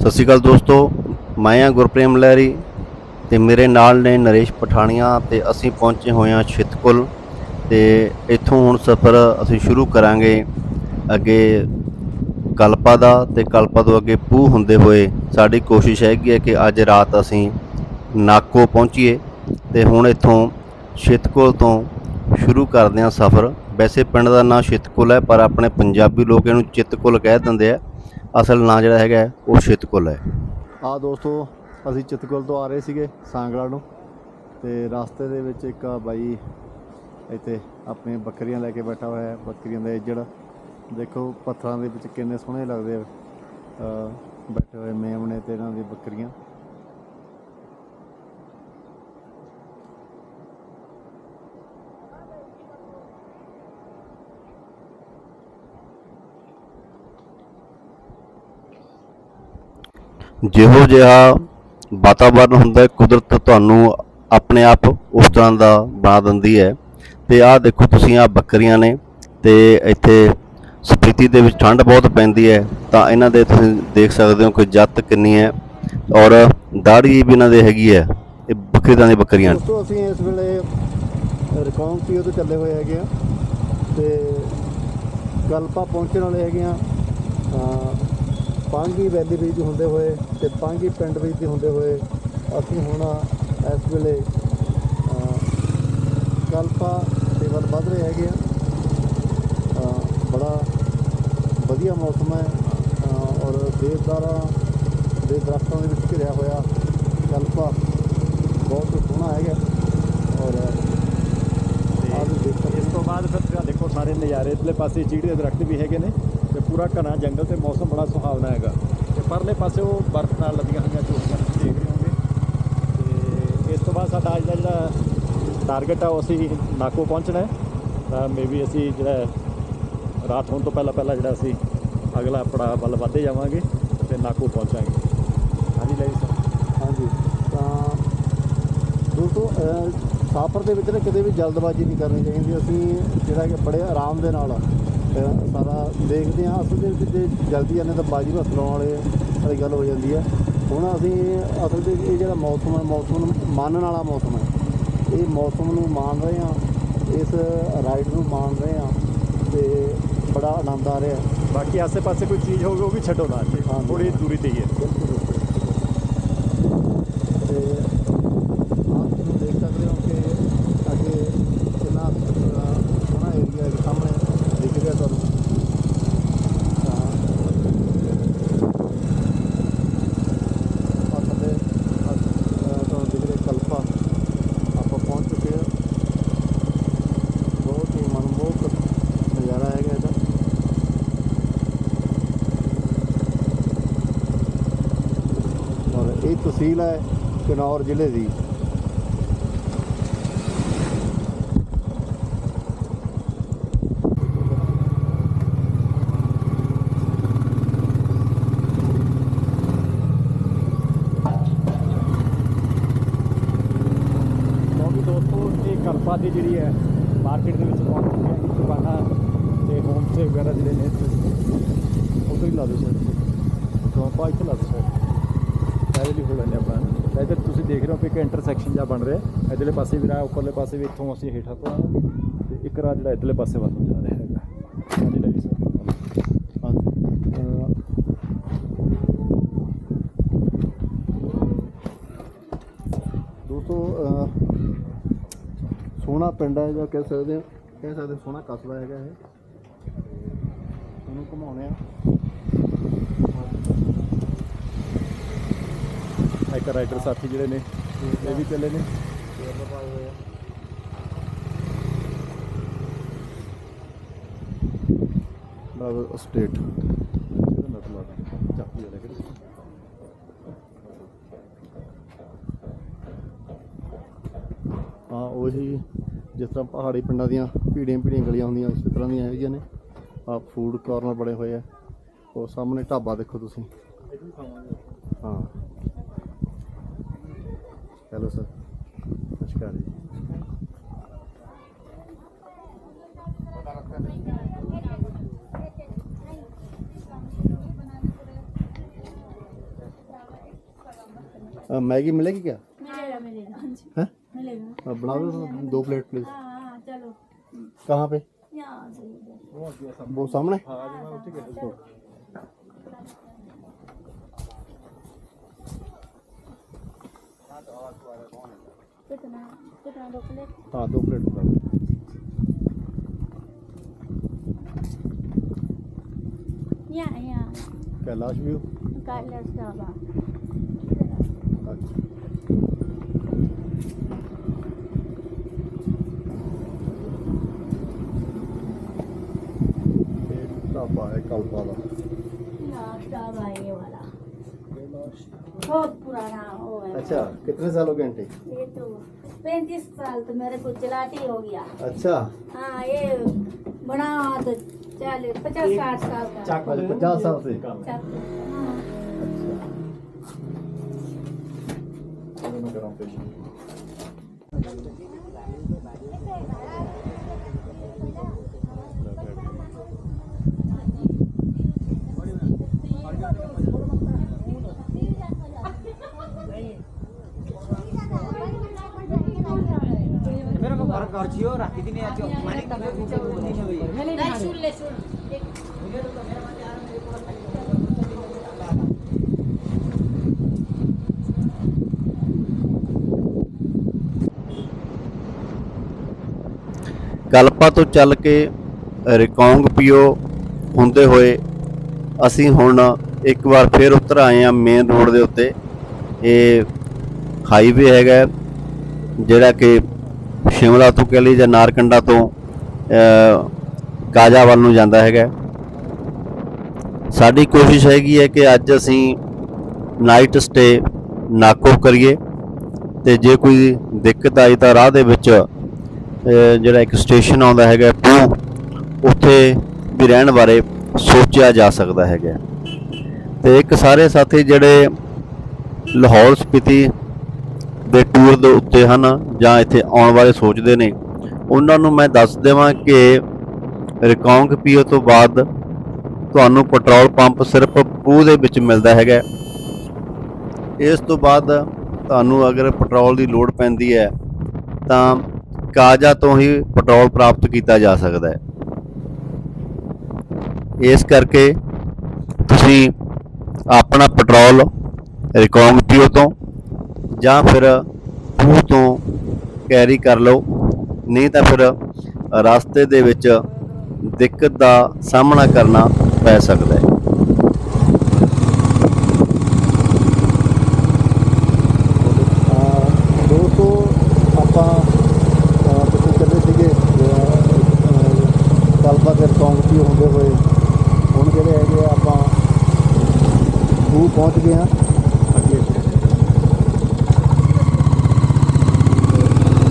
ਸਤਿ ਸ਼੍ਰੀ ਅਕਾਲ ਦੋਸਤੋ, ਮੈਂ ਆ ਗੁਰਪ੍ਰੇਮ ਲਹਿਰੀ ਤੇ ਮੇਰੇ ਨਾਲ ਨੇ ਨਰੇਸ਼ ਪਠਾਣੀਆਂ ਤੇ ਅਸੀਂ ਪਹੁੰਚੇ ਹੋਏ ਹਾਂ ਛਿਤਕੁਲ ਤੇ ਇੱਥੋਂ ਹੁਣ ਸਫ਼ਰ ਅਸੀਂ ਸ਼ੁਰੂ ਕਰਾਂਗੇ ਅੱਗੇ ਕਲਪਾ ਦਾ ਤੇ ਕਲਪਾ ਤੋਂ ਅੱਗੇ ਪੂ ਹੁੰਦੇ ਹੋਏ ਸਾਡੀ ਕੋਸ਼ਿਸ਼ ਹੈਗੀ ਹੈ ਕਿ ਅੱਜ ਰਾਤ ਅਸੀਂ ਨਾਕੋ ਪਹੁੰਚੀਏ ਤੇ ਹੁਣ ਇੱਥੋਂ ਛਿਤਕੁਲ ਤੋਂ ਸ਼ੁਰੂ ਕਰਦੇ ਹਾਂ ਸਫ਼ਰ। ਵੈਸੇ ਪਿੰਡ ਦਾ ਨਾਂ ਛਿਤਕੁਲ ਹੈ, ਪਰ ਆਪਣੇ ਪੰਜਾਬੀ ਲੋਕ ਇਹਨੂੰ ਚਿਤਕੁਲ ਕਹਿ ਦਿੰਦੇ ਆ। ਅਸਲ ਨਾਂ ਜਿਹੜਾ ਹੈਗਾ ਉਹ ਛਿਤਕੁਲ ਹੈ। ਆ ਦੋਸਤੋ, ਅਸੀਂ ਚਿਤਕੁਲ ਤੋਂ ਆ ਰਹੇ ਸੀਗੇ ਸਾਂਗਲਾ ਨੂੰ। ਤੇ ਰਸਤੇ ਦੇ ਵਿੱਚ ਇੱਕ ਬਾਈ ਇੱਥੇ ਆਪਣੀਆਂ ਬੱਕਰੀਆਂ ਲੈ ਕੇ ਬੈਠਾ ਹੋਇਆ ਹੈ, ਬੱਕਰੀਆਂ ਦਾ ਏਜੜ ਦੇਖੋ, ਪੱਥਰਾਂ ਦੇ ਵਿੱਚ ਕਿੰਨੇ ਸੋਹਣੇ ਲੱਗਦੇ ਆ ਬੈਠੇ ਹੋਏ ਮੇਮਣੇ ਤੇ ਇਹਨਾਂ ਦੀ ਬੱਕਰੀਆਂ। ਜਿਹੋ ਜਿਹਾ ਵਾਤਾਵਰਨ ਹੁੰਦਾ ਹੈ, ਕੁਦਰਤ ਤੁਹਾਨੂੰ ਆਪਣੇ ਆਪ ਉਸ ਤਰ੍ਹਾਂ ਦਾ ਬਣਾ ਦਿੰਦੀ ਹੈ। ਤੇ ਆਹ ਦੇਖੋ ਤੁਸੀਂ ਆਹ ਬੱਕਰੀਆਂ ਨੇ, ਤੇ ਇੱਥੇ ਸਪੀਤੀ ਦੇ ਵਿੱਚ ਠੰਡ ਬਹੁਤ ਪੈਂਦੀ ਹੈ, ਤਾਂ ਇਹਨਾਂ ਦੇ ਤੁਸੀਂ ਦੇਖ ਸਕਦੇ ਹੋ ਕਿ ਜੱਤ ਕਿੰਨੀ ਹੈ ਔਰ ਦਾੜੀ ਵੀ ਇਹਨਾਂ ਦੇ ਹੈਗੀ ਹੈ, ਇਹ ਬੱਕਰੀਆਂ ਦੀ ਬੱਕਰੀਆਂ ਦੋਸਤੋ, ਅਸੀਂ ਇਸ ਵੇਲੇ ਰਿਕੌਂਕੀ ਤੋਂ ਚੱਲੇ ਹੋਏ ਹੈਗੇ ਆ ਤੇ ਗਲਪਾ ਪਹੁੰਚਣ ਵਾਲੇ ਹੈਗੇ ਆ ਪਾਂਗੀ ਵੈਲੀ ਵਿੱਚ ਹੁੰਦੇ ਹੋਏ ਤੇ ਪਾਂਗੀ ਪਿੰਡ ਵਿੱਚ ਹੁੰਦੇ ਹੋਏ ਅਸੀਂ ਹੁਣ ਇਸ ਵੇਲੇ ਕਲਪਾ ਦੇ ਵੱਲ ਵੱਧ ਰਹੇ ਹੈਗੇ ਆ। ਬੜਾ ਵਧੀਆ ਮੌਸਮ ਹੈ। ਔਰ ਦੇਵਦਾਰਾਂ ਦੇ ਦਰਖਤਾਂ ਦੇ ਵਿੱਚ ਘਿਰਿਆ ਹੋਇਆ ਕਲਪਾ ਬਹੁਤ ਸੋਹਣਾ ਹੈਗਾ। ਔਰ ਇਸ ਤੋਂ ਬਾਅਦ ਫਿਰ ਦੇਖੋ ਸਾਰੇ ਨਜ਼ਾਰੇ ਇਧਰਲੇ ਪਾਸੇ ਚੀੜੀ ਦੇ ਦਰਖਤ ਵੀ ਹੈਗੇ ਨੇ। ਤੇ ਪੂਰਾ ਘਣਾ ਜੰਗਲ ਤੇ ਮੌਸਮ ਬੜਾ ਸੁਹਾਵਣਾ ਹੈਗਾ। ਤੇ ਪਰਲੇ ਪਾਸੇ ਉਹ ਬਰਫ਼ ਨਾਲ ਲੱਦੀਆਂ ਹੋਈਆਂ ਚੋਟੀਆਂ ਤੁਸੀਂ ਦੇਖ ਰਹੇ ਹੋਗੇ ਤੇ ਇਸ ਤੋਂ ਬਾਅਦ ਸਾਡਾ ਅੱਜ ਦਾ ਜਿਹੜਾ ਟਾਰਗੇਟ ਆ ਉਹ ਅਸੀਂ ਨਾਕੋ ਪਹੁੰਚਣਾ ਹੈ। ਤਾਂ ਮੇਬੀ ਅਸੀਂ ਜਿਹੜਾ ਰਾਤ ਹੋਣ ਤੋਂ ਪਹਿਲਾਂ ਪਹਿਲਾਂ ਜਿਹੜਾ ਅਸੀਂ ਅਗਲਾ ਪੜਾਅ ਵੱਲ ਵਧਦੇ ਜਾਵਾਂਗੇ ਤੇ ਨਾਕੋ ਪਹੁੰਚਾਂਗੇ। ਹਾਂਜੀ ਲੈ ਸਰ ਹਾਂਜੀ। ਤਾਂ ਦੋਸਤੋ ਅਹ, ਦੇ ਵਿੱਚ ਨਾ ਕਦੇ ਵੀ ਜਲਦਬਾਜ਼ੀ ਨਹੀਂ ਕਰਨੀ ਚਾਹੀਦੀ। ਅਸੀਂ ਜਿਹੜਾ ਕਿ ਬੜੇ ਆਰਾਮ ਦੇ ਨਾਲ ਸਾਰਾ ਦੇਖਦੇ ਹਾਂ। ਅਸਲ ਦੇ ਵਿੱਚ ਜੇ ਜਲਦੀ ਜਾਂਦੇ ਤਾਂ ਬਾਜੀ ਨੂੰ ਹੱਥ ਲਾਉਣ ਵਾਲੇ ਵਾਲੀ ਗੱਲ ਹੋ ਜਾਂਦੀ ਹੈ। ਹੁਣ ਅਸੀਂ ਅਸਲ ਦੇ ਇਹ ਜਿਹੜਾ ਮੌਸਮ ਹੈ ਮੌਸਮ ਨੂੰ ਮਾਨਣ ਵਾਲਾ ਮੌਸਮ ਹੈ। ਇਹ ਮੌਸਮ ਨੂੰ ਮਾਣ ਰਹੇ ਹਾਂ। ਇਸ ਰਾਈਡ ਨੂੰ ਮਾਣ ਰਹੇ ਹਾਂ। ਤੇ ਬੜਾ ਆਨੰਦ ਆ ਰਿਹਾ ਬਾਕੀ ਆਸੇ-ਪਾਸੇ ਕੋਈ ਚੀਜ਼ ਹੋਵੇ ਉਹ ਵੀ ਛੱਡੋ ਨਾ ਥੋੜੀ ਦੂਰੀ ਤੇ ਹੀ ਹੈ ਬਿਲਕੁਲ ਤੇ ਆਪ ਤੁਸੀਂ ਦੇਖ ਸਕਦੇ ਹੋ ਕਿ ਅੱਗੇ ਕਿੰਨਾ ਅਹ, ਸੋਹਣਾ ਏਰੀਆ ਹੈ ਸਾਹਮਣੇ ਦਿਖ ਰਿਹਾ ਤੁਹਾਨੂੰ ਤਾਂ ਆਹ ਥੱਲੇ ਆਹ, ਅਹ, ਤੁਹਾਨੂੰ ਦਿਖ ਰਿਹਾ ਕਲਪਾ ਆਪਾਂ ਪਹੁੰਚ ਚੁੱਕੇ ਹਾਂ ਬਹੁਤ ਹੀ ਮਨਮੋਹਕ ਨਜ਼ਾਰਾ ਹੈਗਾ ਇਹਦਾ ਔਰ ਇਹ ਤਹਿਸੀਲ ਹੈ ਕਿਨੌਰ ਜ਼ਿਲ੍ਹੇ ਦੀ। ਕਿਉਂਕਿ ਦੋਸਤੋ, ਇਹ ਕਲਪਾ ਦੀ ਜਿਹੜੀ ਹੈ ਮਾਰਕੀਟ ਦੇ ਵਿੱਚ ਪਹੁੰਚ ਚੁੱਕੇ ਹਾਂ। ਦੁਕਾਨਾਂ ਤੇ ਹੋਮ ਸੇ ਵਗੈਰਾ ਜਿਹੜੇ ਨੇ ਉਧਰ ਹੀ ਲਾ ਦਿਓ ਸਰ। ਤੋਂ ਆਪਾਂ ਇੱਥੇ ਲਾ ਦਿਓ ਸਰ। ਪਹਿਲੇ ਵੀ ਹੋ ਆਪਾਂ। ਤਾਂ ਇੱਧਰ ਤੁਸੀਂ ਦੇਖ ਰਹੇ ਹੋ ਕਿ ਇੱਕ ਇੰਟਰਸੈਕਸ਼ਨ ਜਿਹਾ ਬਣ ਰਿਹਾ। ਇਧਰਲੇ ਪਾਸੇ ਵੀ ਰਾਹ, ਉੱਪਰਲੇ ਪਾਸੇ ਵੀ ਇੱਥੋਂ ਅਸੀਂ ਹੇਠਾਂ ਤੋਂ ਆਵਾਂਗੇ ਤੇ ਇੱਕ ਰਾਹ ਜਿਹੜਾ ਇਧਰਲੇ ਪਾਸੇ ਵੱਲ ਨੂੰ ਜਾ ਰਿਹਾ ਹੈਗਾ। ਹਾਂਜੀ ਲੈ ਸਰ ਦੋਸਤੋ ਸੋਹਣਾ ਪਿੰਡ ਹੈ ਜਾਂ ਕਹਿ ਸਕਦੇ ਹਾਂ। ਕਹਿ ਸਕਦੇ ਸੋਹਣਾ ਕਸਬਾ ਹੈਗਾ ਇਹ। ਉਹਨੂੰ ਘੁਮਾਉਣੇ ਆ ਇੱਕ ਰਾਈਡਰ ਸਾਥੀ ਜਿਹੜੇ ਨੇ, ਇਹ ਵੀ ਚੱਲੇ ਨੇ। ਬਾਬਰ ਸਟੇਟ ਇਹਦਾ ਮਤਲਬ ਚਾਕੂ ਹਾਂ, ਉਹੀ ਜਿਸ ਤਰ੍ਹਾਂ ਪਹਾੜੀ ਪਿੰਡਾਂ ਦੀਆਂ ਭੀੜੀਆਂ ਭੀੜੀਆਂ ਗਲੀਆਂ ਹੁੰਦੀਆਂ, ਉਸੇ ਤਰ੍ਹਾਂ ਦੀਆਂ ਹੈਗੀਆਂ ਨੇ। ਆ ਫੂਡ ਕਾਰਨਰ ਬਣੇ ਹੋਏ ਆ। ਉਹ ਸਾਹਮਣੇ ਢਾਬਾ ਦੇਖੋ ਤੁਸੀਂ। ਹਾਂ। ਹੈਲੋ ਸਰ ਨਮਸਕਾਰ ਜੀ अ, मैगी मिलेगी क्या मिलेगा मिलेगा हाँ जी है मिलेगा बना दो दो प्लेट प्लीज हाँ हाँ चलो कहाँ पे यहाँ से इधर। वो सामने कितना कितना दो प्लेट हाँ दो प्लेट बना दो यहाँ यहाँ कैलाश व्यू कैलाश ढाबा ढाबा है कल्पा का कैलाश ढाबा है ये वाला बहुत पुराना वो है अच्छा कितने साल हो गए आंटी ये तो पैंतीस साल तो मेरे को चलाते हो गया अच्छा हाँ ये बना तो चालीस पचास साठ साल का अच्छा, पचास साल से चाकू, ਕਲਪਾ ਤੋਂ ਚੱਲ ਕੇ ਰਿਕੌਂਗ ਪੀਓ ਹੁੰਦੇ ਹੋਏ ਅਸੀਂ ਹੁਣ ਇੱਕ ਵਾਰ ਫਿਰ ਉਤਰ ਆਏ ਆ ਮੇਨ ਰੋਡ ਦੇ ਉੱਤੇ ਇਹ ਹਾਈਵੇ ਹੈਗਾ ਜਿਹੜਾ ਕਿ ਸ਼ਿਮਲਾ ਤੋਂ ਕਹਿ ਲਈ ਜਾਂ ਨਾਰਕੰਡਾ ਤੋਂ ਕਾਜਾ ਵੱਲ ਨੂੰ ਜਾਂਦਾ ਹੈਗਾ। ਸਾਡੀ ਕੋਸ਼ਿਸ਼ ਹੈਗੀ ਹੈ ਕਿ ਅੱਜ ਅਸੀਂ ਨਾਈਟ ਸਟੇ ਨਾਕੋ ਕਰੀਏ ਤੇ ਜੇ ਕੋਈ ਦਿੱਕਤ ਆਈ ਤਾਂ ਰਾਹ ਦੇ ਵਿੱਚ ਜਿਹੜਾ ਇੱਕ ਸਟੇਸ਼ਨ ਆਉਂਦਾ ਹੈਗਾ ਪੂ ਉੱਥੇ ਵੀ ਰਹਿਣ ਬਾਰੇ ਸੋਚਿਆ ਜਾ ਸਕਦਾ ਹੈਗਾ ਤੇ ਇੱਕ ਸਾਰੇ ਸਾਥੀ ਜਿਹੜੇ ਲਾਹੌਰ ਸਪੀਤੀ ਦੇ ਟੂਰ ਦੇ ਉੱਤੇ ਹਨ ਜਾਂ ਇੱਥੇ ਆਉਣ ਬਾਰੇ ਸੋਚਦੇ ਨੇ। ਉਹਨਾਂ ਨੂੰ ਮੈਂ ਦੱਸ ਦੇਵਾਂ ਕਿ ਰਿਕੌਂਗ ਪੀਓ ਤੋਂ ਬਾਅਦ ਤੁਹਾਨੂੰ ਪੈਟਰੋਲ ਪੰਪ ਸਿਰਫ ਪੂਹ ਦੇ ਵਿੱਚ ਮਿਲਦਾ ਹੈਗਾ। ਇਸ ਤੋਂ ਬਾਅਦ ਤੁਹਾਨੂੰ ਅਗਰ ਪੈਟਰੋਲ ਦੀ ਲੋੜ ਪੈਂਦੀ ਹੈ, ਤਾਂ ਕਾਜਾ ਤੋਂ ਹੀ ਪੈਟਰੋਲ ਪ੍ਰਾਪਤ ਕੀਤਾ ਜਾ ਸਕਦਾ ਹੈ। ਇਸ ਕਰਕੇ ਤੁਸੀਂ ਆਪਣਾ ਪੈਟਰੋਲ ਰਿਕੌਂਗ ਪੀਓ ਤੋਂ ਜਾਂ ਫਿਰ ਖੂਹ ਤੋਂ ਕੈਰੀ ਕਰ ਲਓ। ਨਹੀਂ ਤਾਂ ਫਿਰ ਰਸਤੇ ਦੇ ਵਿੱਚ ਦਿੱਕਤ ਦਾ ਸਾਹਮਣਾ ਕਰਨਾ ਪੈ ਸਕਦਾ ਹੈ ਦੋਸਤੋ ਆਪਾਂ ਕਿਤੇ ਚੱਲੇ ਸੀਗੇ ਕਲਪਾ ਦੇ ਸੌਂਗ ਕੀ ਹੁੰਦੇ ਹੋਏ ਹੁਣ ਜਿਹੜੇ ਹੈਗੇ ਆ ਆਪਾਂ ਖੂਹ ਪਹੁੰਚ ਗਏ ਆ ਅੱਗੇ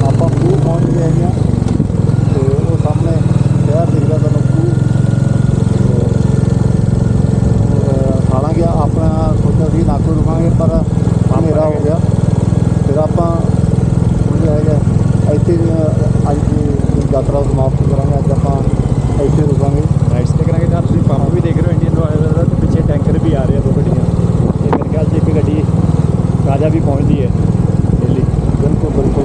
ਆਪਾਂ ਖੂਹ ਪਹੁੰਚ ਗਏ ਹੈਗੇ ਆ ਤੇ ਉਹ ਸਾਹਮਣੇ ਸ਼ਹਿਰ ਦਿਖਦਾ ਤੁਹਾਨੂੰ ਖੂਹ ਅਹ ਹਾਲਾਂਕਿ ਆਪਣਾ ਸੋਚਿਆ ਸੀ ਨਾਕੋ ਰੁਕਾਂਗੇ ਪਰ ਹਨੇਰਾ ਹੋ ਗਿਆ ਫਿਰ ਆਪਾਂ ਹੁਣ ਜੋ ਹੈਗਾ ਇੱਥੇ ਅਹ, ਅੱਜ ਦੀ ਯਾਤਰਾ ਸਮਾਪਤ ਕਰਾਂਗੇ ਅੱਜ ਆਪਾਂ ਇੱਥੇ ਰੁਕਾਂਗੇ ਰਾਈਟਸ ਤੇ ਕਰਾਂਗੇ ਤਾਂ ਤੁਸੀਂ ਪੰਪ ਵੀ ਦੇਖ ਰਹੇ ਹੋ ਇੰਡੀਅਨ ਆਇਲ ਦਾ ਤੇ ਪਿੱਛੇ ਟੈਂਕਰ ਵੀ ਆ ਰਹੇ ਆ ਦੋ ਗੱਡੀਆਂ ਤੇ ਮੇਰੇ ਖਿਆਲ 'ਚ ਇੱਕ ਗੱਡੀ ਦੁਨੀਆ ਵੀ ਪਹੁੰਚਦੀ ਹੈ। ਦਿੱਲੀ ਬਿਲਕੁਲ ਬਿਲਕੁਲ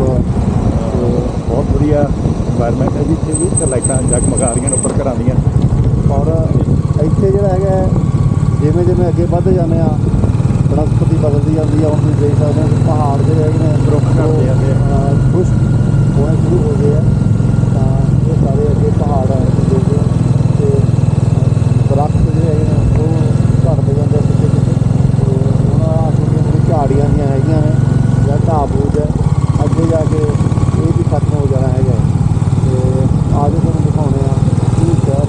ਬਹੁਤ ਵਧੀਆ এনवायरमेंट ਹੈ ਜਿੱਥੇ ਵੀ ਤੇ ਲਾਈਟਾਂ ਜਗਮਗਾ ਰਹੀਆਂ ਉੱਪਰ ਘਰਾਂ ਦੀਆਂ। ਔਰ ਇੱਥੇ ਜਿਹੜਾ ਹੈਗਾ ਜਿਵੇਂ ਜਿਵੇਂ ਅੱਗੇ ਵੱਧ ਜਾਂਦੇ ਆ ਬਨਸਪਤੀ ਬਦਲਦੀ ਜਾਂਦੀ ਆ ਹੁਣ ਤੁਸੀਂ ਦੇਖ ਸਕਦੇ ਹੋ ਪਹਾੜ ਜਿਹੜੇ ਹੈਗੇ ਨੇ ਰੁੱਖ ਘਟਦੇ ਜਾਂਦੇ ਆ। ਖੁਸ਼ਕ ਹੋਣੇ ਸ਼ੁਰੂ ਹੋ ਗਏ ਹੈ ਤਾਂ ਇਹ ਸਾਰੇ ਅੱਗੇ ਪਹਾੜ ਆ ਤੁਸੀਂ ਦੇਖਦੇ ਤੇ ਦਰਖਤ ਜਿਹੜੇ ਹੈਗੇ ਨੇ ਉਹ ਘਟਦੇ ਜਾਂਦੇ ਝਾੜੀਆਂ ਦੀਆਂ ਹੈਗੀਆਂ ਨੇ ਜਾਂ ਘਾਹ ਬੂਝ ਹੈ ਅੱਗੇ ਜਾ ਕੇ ਇਹ ਵੀ ਖਤਮ ਹੋ ਜਾਣਾ ਹੈਗਾ ਤੇ ਆਜੋ ਤੁਹਾਨੂੰ ਦਿਖਾਉਂਦੇ ਆ ਕੀ ਸ਼ਹਿਰ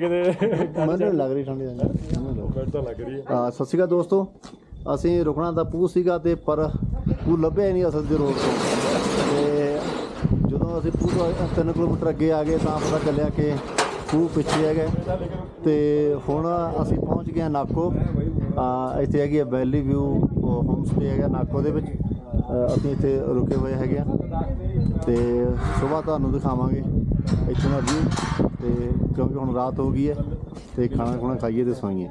ਕਿਤੇ ਕਿਤੇ ਮੈਨੂੰ ਲੱਗ ਰਹੀ ਠੰਡੀ ਮੈਨੂੰ ਤਾਂ ਲੱਗ ਰਹੀ। ਹੈ ਆ ਸਤਿ ਸ਼੍ਰੀ ਅਕਾਲ ਦੋਸਤੋ। ਅਸੀਂ ਰੁਕਣਾ ਤਾਂ ਪੂ ਸੀਗਾ ਤੇ ਪਰ ਪੂ ਲੱਭਿਆ ਹੀ ਨਹੀਂ ਅਸਲ ਦੇ ਰੋਡ ਤੋਂ। ਤੇ ਜਦੋਂ ਅਸੀਂ ਪੂ ਤੋਂ 3 ਕਿਲੋਮੀਟਰ ਅੱਗੇ ਆ ਗਏ ਤਾਂ ਪਤਾ ਚੱਲਿਆ ਕਿ ਪੂ ਪਿੱਛੇ ਹੈਗਾ। ਤੇ ਹੁਣ ਅਸੀਂ ਪਹੁੰਚ ਗਏ ਨਾਕੋ। ਆ ਇੱਥੇ ਹੈਗੀ ਹੈ ਵੈਲੀ ਵਿਊ ਹੋਮ ਸਟੇ ਹੈਗਾ ਨਾਕੋ ਦੇ ਵਿੱਚ। ਅਸੀਂ ਇੱਥੇ ਰੁਕੇ ਹੋਏ ਹੈਗੇ ਆ ਤੇ ਸਵੇਰ ਤੁਹਾਨੂੰ ਦਿਖਾਵਾਂਗੇ। ਇੱਥੋਂ ਦਾ ਵਿਊ ਤੇ ਕਿਉਂਕਿ ਹੁਣ ਰਾਤ ਹੋ ਗਈ ਹੈ, ਤੇ ਖਾਣਾ ਖੁਣਾ ਖਾਈਏ ਤੇ ਸੋਈਏ